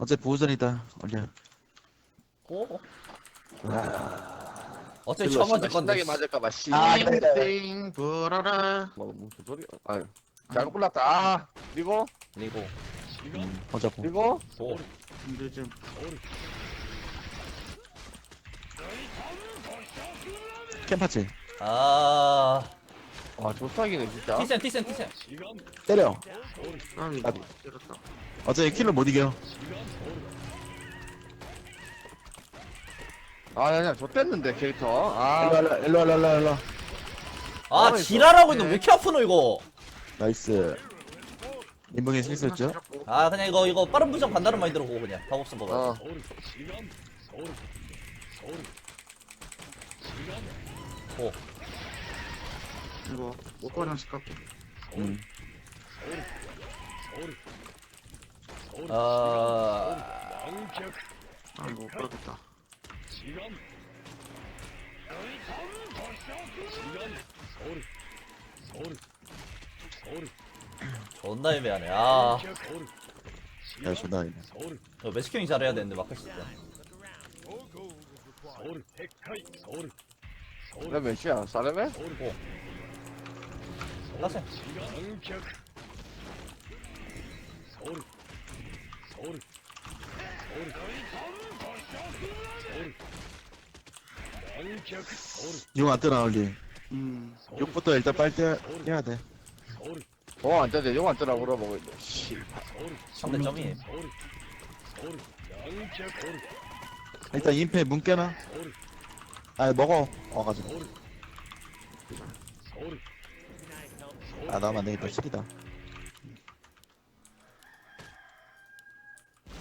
어제 보호전이다. 올려. 고. 아, 어차피 처음 먼저 건데. 신나게 맞을까봐 씨. 아, 띵 불어라 뭐 무슨 소리야? 아, 잘못 골랐다. 아, 그리고 그리고 음, 혼자 보. 그리고 고. 근데 좀 캠파치. 아. 아, 조사기네 진짜. 티센 티센 티센. 때려. 까비 까비. 때렸다 어제 킬러 못 이겨. 아, 아니야, 좆됐는데 캐릭터. 일로 아, 와, 일로 와, 일로 와, 일로 와, 일로 와. 아 가만히 있어. 지랄하고 있는 왜 이렇게 아프노 이거. 나이스. 민봉이 실수했죠? 아 그냥 이거 이거 빠른 부정 간다는 마인드로 보고 그냥 밥 없음 먹어. 어. 고. 이거 목걸이씩 깎고 음. 아. 아못 깎겠다 존나 애매하네. 아. 야, 존나 이네. 이거 매스킹이 잘해야 되는데 마크 진짜. 나 몇이야? 사람에? 나세. 용안 뜨나, 올리. 음 용부터 일단 떼, 떼야 돼. 어, 안 떠대. 용안 떠라 물어보고 있네. 씨. 상대 점이. 일단 인페 문 깨놔. 아, 먹어. 와가지고. 아, 나면 안 되겠다. 실이다.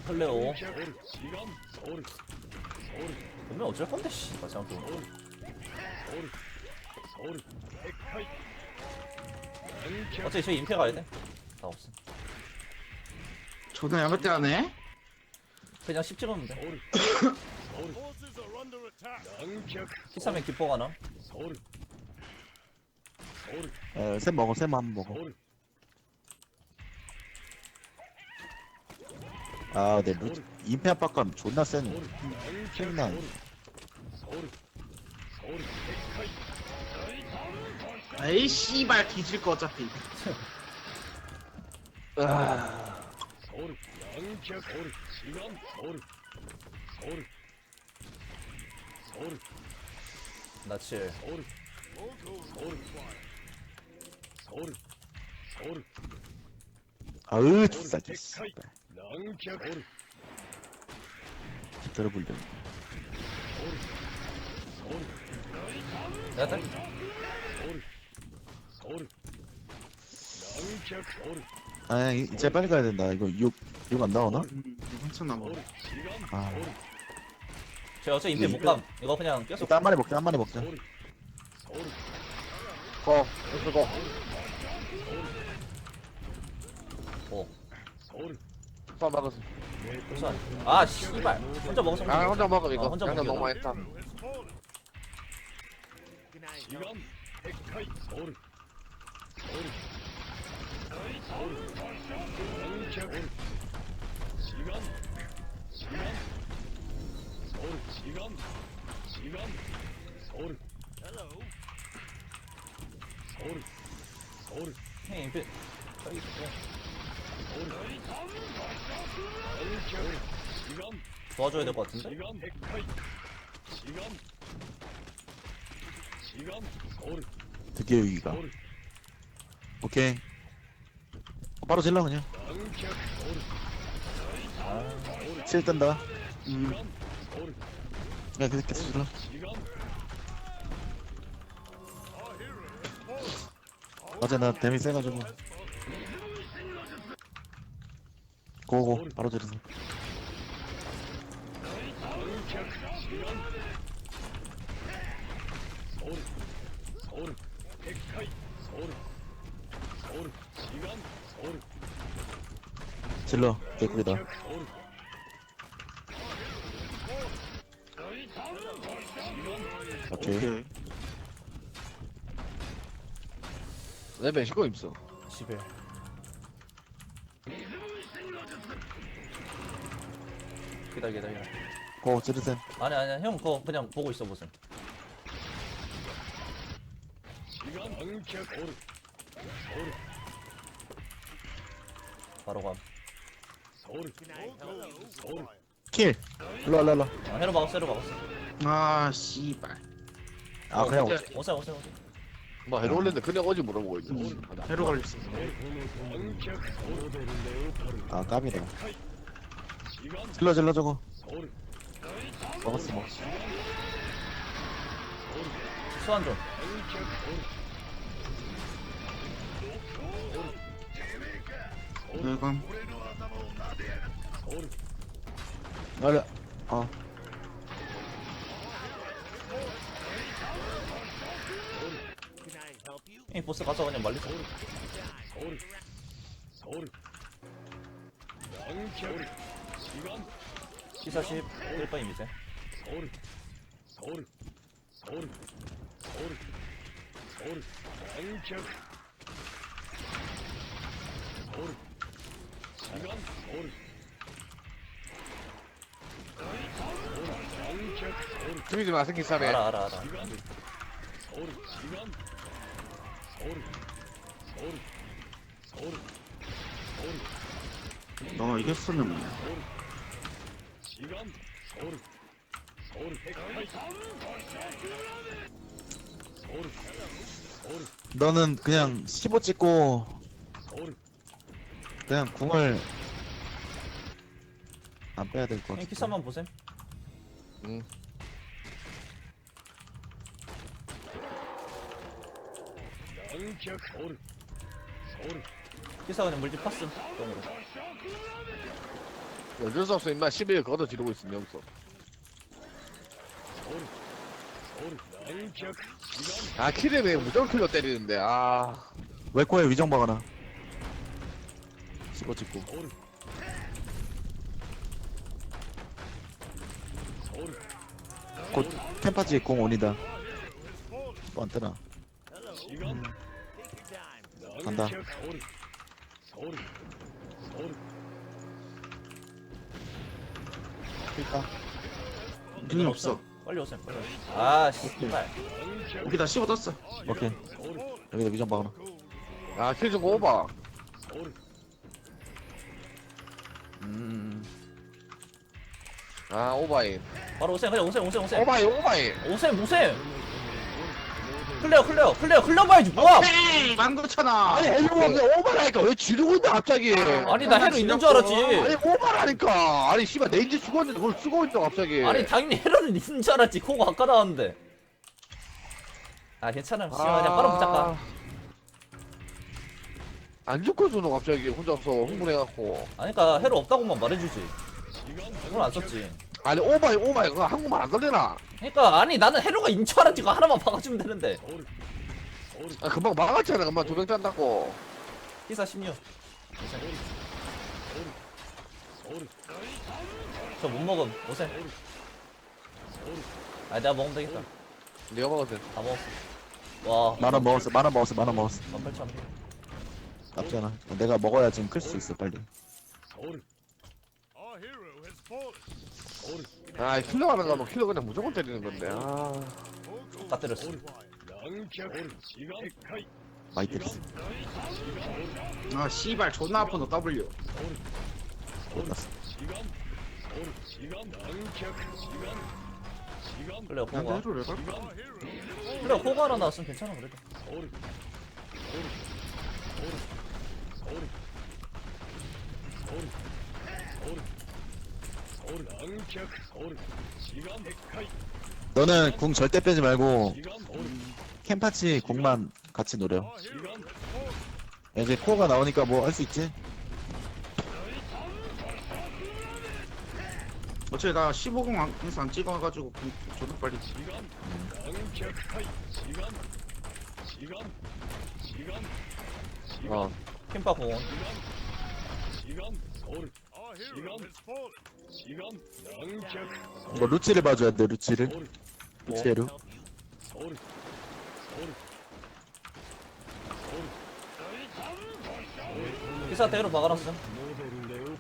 플레오. 그러면 어쩔 건데 씨. 마지막 또. 어차피 저희 임페 가야 돼. 다 없어. 존나 야물대 하네 그냥 10 찍으면 돼. 키사면 기뻐 가나? 에, 쌤 먹어, 쌤 한번 먹어. 아, 내 루, 인페 압박감 존나 세네. 존나. 에이 씨발 뒤질 거 어차피 아, 나 7. 아으, 죽살게, 씨발. 내가 딸. 아, 이- 이제 빨리 가야 된다. 이거 6, 6안 나오나? 음 한참 남아 아, 저 어차피 임페 못 감. 이거 그냥 껴서. 일단 한 마리 먹자, 한 마리 먹자. 거, 그거. 오. 쏴 막았어. 우선. 아 씨발. 혼자 먹어서. 아, 혼자 먹어 이거. 어, 혼자 먹기다. 너무 많이 했다. 형 임페. 저기 있어. 도와줘야 될 것 같은데? 드디어 여기가. 오케이. 바로 질러, 그냥. 칠 뜬다. 음 야, 계속 질러. 어제 나 데미 세가지고. 고고, 바로 지르서. 질러, 개꿀이다. 오케이. 오케이 내 멕시코 있어. 11. 기다려 기다려. 고 찌르셈. 아니 아니 형 그거 그냥 보고 있어 보세요 바로 감 킬. 일로와 일로와 일로와. 아, 헤로 막았어 헤로 막았어. 아 씨발. 아 그냥 근데 오세요 오세요 오세요. 뭐 해로 올렸는데 그냥 어지 물어보고 있네. 해로 걸렸어. 아 까비다 질러 질러 저거. 먹었어 먹었어. 수완 좀. 내가 날려 어. 이 보스 가서 그냥 말리자 P40 1번이 미세 주민들 마생기 싸네 알아 알아 알아. 너 이겼으면 뭐야 너는 그냥 15 찍고 그냥 궁을 안 빼야 될것형 같아 P3만 보셈. 응. P4 그냥 물집 팠음. 똥으로 어쩔 수 없어 임마 11 걷어 지르고 있으면 여기서. 아 키르네 무조건 킬로 때리는데 아. 웨코에 위정 박아놔. 15 찍고. 곧 캠파지 공 온이다. 또안 뜨나. 간다 필까. 눈이 없어. 빨리 오셈 빨리 오셈 아 씨발. 여기다 씹어 떴어. 오케이. 여기다 위정 박아놔. 아, 킬좀 오바. 음. 아, 오바인. 바로 오셈 그냥 오셈 오셈 오셈 오바인, 오바인. 오셈 오셈 클레어 클레어 클레어 클레어 봐야지 뭐야? 19,000원 아니, 해주고 없는데 오바라니까. 왜 지르고 있는데, 갑자기. 아니 나 헤로 있는 줄 알았지. 아니, 오바라니까. 아니, 씨발, 내 인지 죽었는데 그걸 쓰고 있다, 갑자기. 아니 당연히 헤로는 있는 줄 알았지. 코가 아까 나왔는데. 아 괜찮아. 씨발 그냥 바로 붙잡까 안 죽고 주노, 갑자기. 혼자서 흥분해갖고. 아니 그니까 헤로 없다고만 말해주지. 그걸 안 썼지 아니, 오바인, 오바인. 그거 한국말 안 걸리나? 그니까 아니 나는 헤로가 알았지 그거 하나만 박아주면 되는데. 아, 금방 막았잖아. 금방 두명 짠다고. P4 16 저 못 먹음. 오셈 아 내가 먹으면 되겠다. 내가 먹었어. 다 먹었어. 와. 만원 먹었어 만원 먹었어 만원 먹었어. 18,000 나쁘지 않아 내가 먹어야 지금 클 수 있어 빨리 아, 킬러 하는 거는 킬러 그냥 무조건 때리는 건데. 아. 다 때렸어 많이 때렸어 아 씨발 존나 아파 너 W 클레어 나한테 코가 해로 왜 갈까? 클레어 코가 하나 나왔으면 괜찮아 그래도 너는 궁 절대 빼지 말고 캠파치 궁만 같이 노려 이제 코어가 나오니까 뭐 할 수 있지? 어차피 나 15공 항상 안 찍어가지고 그 존나 빨리 어. 캠파 공원 이거 루치를 봐줘야 돼 루치를. 루치에루 P4 대로 박아놨어.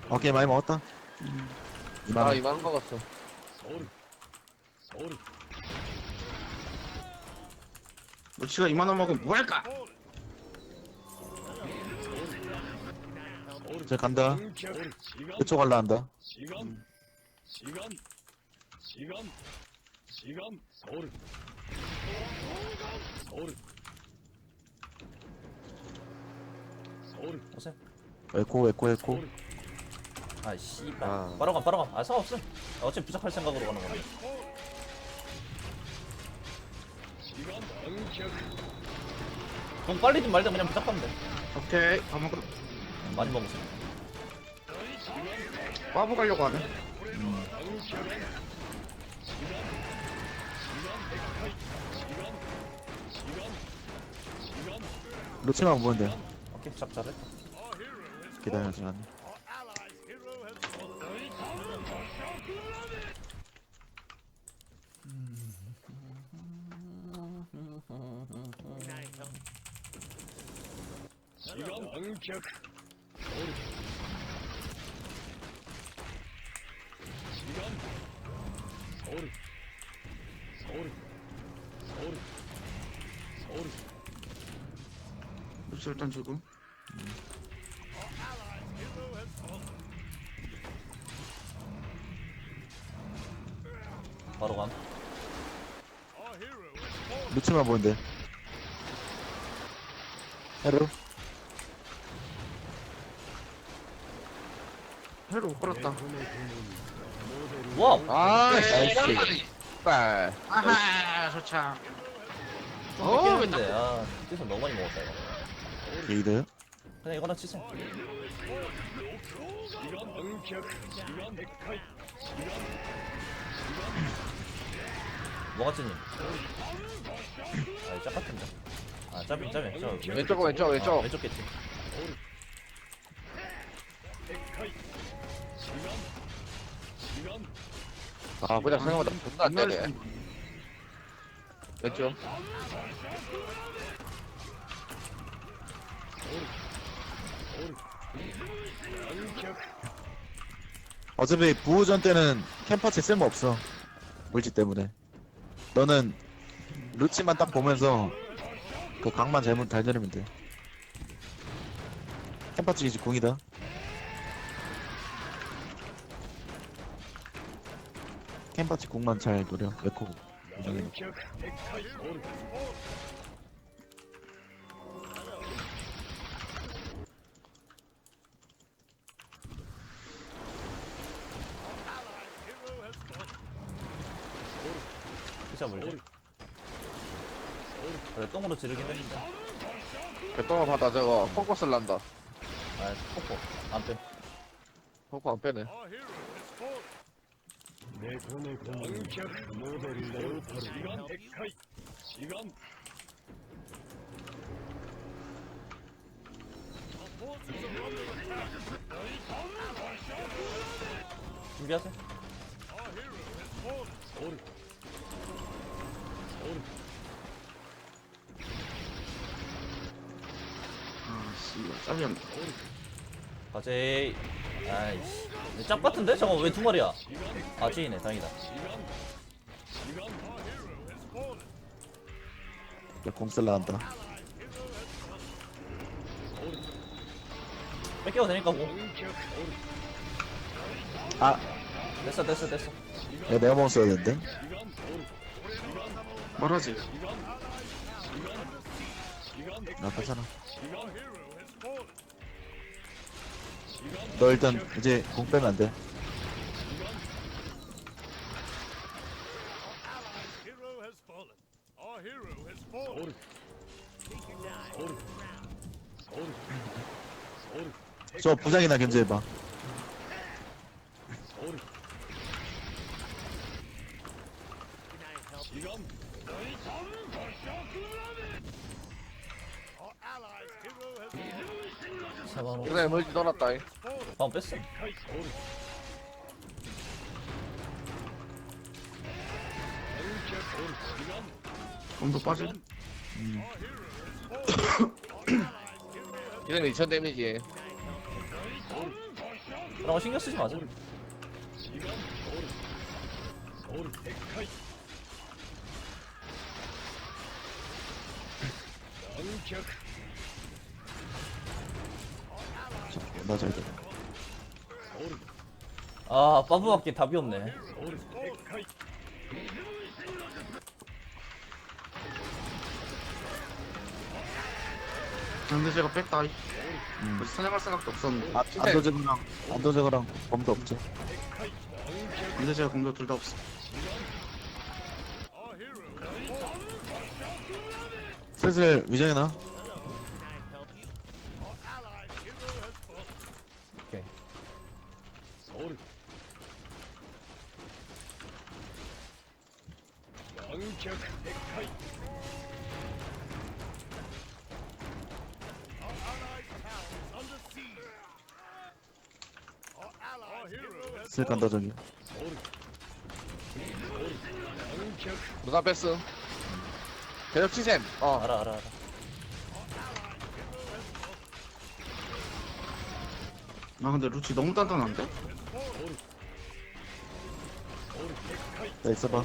오케이 많이 먹었다. 이만 아 원. 2만원 먹었어. 루치가 2만원 먹으면 뭐할까? 저 간다. 그쪽 갈라 한다. 시간 시간 시간 시간 서울. 서울. 서울. 오세요 에코 에코 에코. 아 씨발. 아. 바로 가 바로 가아 상관없음 어차피 부착할 생각으로 가는 건데 시간 공 빨리 좀 말든 그냥 부착하면 돼 오케이 밥 먹고 많이 먹으세요. 빠부 가려고 하네. 루치만 보면 돼. 오케이 잡 잘해 기다려 시간. 시간 응격 서울 서울 서울 서울 루치 일단 주고 바로 감 루치만 보면 돼. 헤로. 해로 끌었다. 와우. 아 나이스. 씨발 아하 좋차. 어 어 근데 아 뛰서 너무 많이 먹었다 이거. 게이드. 그냥 이거나 시간 백하이 뭐가찌님 아이 짝 같은데. 아 짭이 짭이 저 왼쪽 왼쪽. 왼쪽. 아, 왼쪽 겠지 아 그냥 생각보다 존나 안 되네 왼쪽 응격 어차피 부우전 때는 캠퍼치 쓸모 없어. 물질 때문에. 너는 루치만 딱 보면서 그 각만 잘못 잘 내리면 돼. 캠퍼치 이제 궁이다. 캠퍼치 궁만 잘 노려. 에코. 서울 피자 물지 그래 똥으로 지르긴 했는데. 개똥을 받아 저거. 펑커 쓸란다. 아 폭포 안빼. 펑커 안 빼네 내 손에 응격 모델 레오파르 시간 백하이 시간. 준비하세요. 서울 서울 아씨 짬이 없네 가제 아이씨 짭 같은데? 저거 왜두 마리야 아 찌이네 다행이다 시간 시간 공 쓸라 한다. 뺏겨도 되니까 뭐 아, 됐어 됐어 됐어 이거 내가 먹었어야 되는데. 말하지 나 괜찮아. 너 일단 이제 공 빼면 안 돼. 저 부장이나 견제해봐. 그래 멀지 돌았다 이. 방금 뺐어. 몸도 빠지 이러면 2000 데미지 그런 거 신경 쓰지 마세요 나잘 돼. 아 빠부밖에 답이 없네. 근데 제가 뺐다. 굳이 사냥할 생각도 없었는데. 아, 안도제거랑 안도제거랑 범도 없지. 근데 제가 공격 둘다 없어. 슬슬 위정해놔. 간다. 양격 누가 뺐어? 대역 치셈. 어. 알아 알아 알아 아 근데 루치 너무 단단한데? 나 있어봐.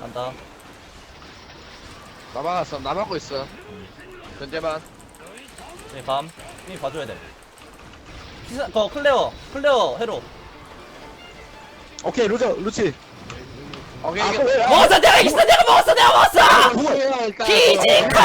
간다 나만 왔어. 나 막고 있어. 현재만. 네, 밤. 이 봐줘야 돼. 피사, 거 클레어, 클레어, 헤로. 오케이 루저 루치. 오케이. 아, 아. 먹었어, 내가 있어, 내가 먹었어, 내가 먹었어. 피지컬.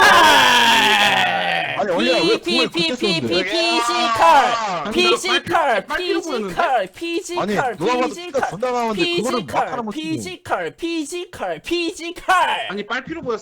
아니, 원래 왜 피, 공을 피, 그렇게 피, 썼는데? 피, 피지컬. 피지컬? 피지컬, 아니 피지컬, 누가 봐도 피지컬. 존나 나오는데 그거를 막 하나 피지컬, 못 치고. 피지컬, 피지컬, 피지컬. 아니 빨 필요 보였어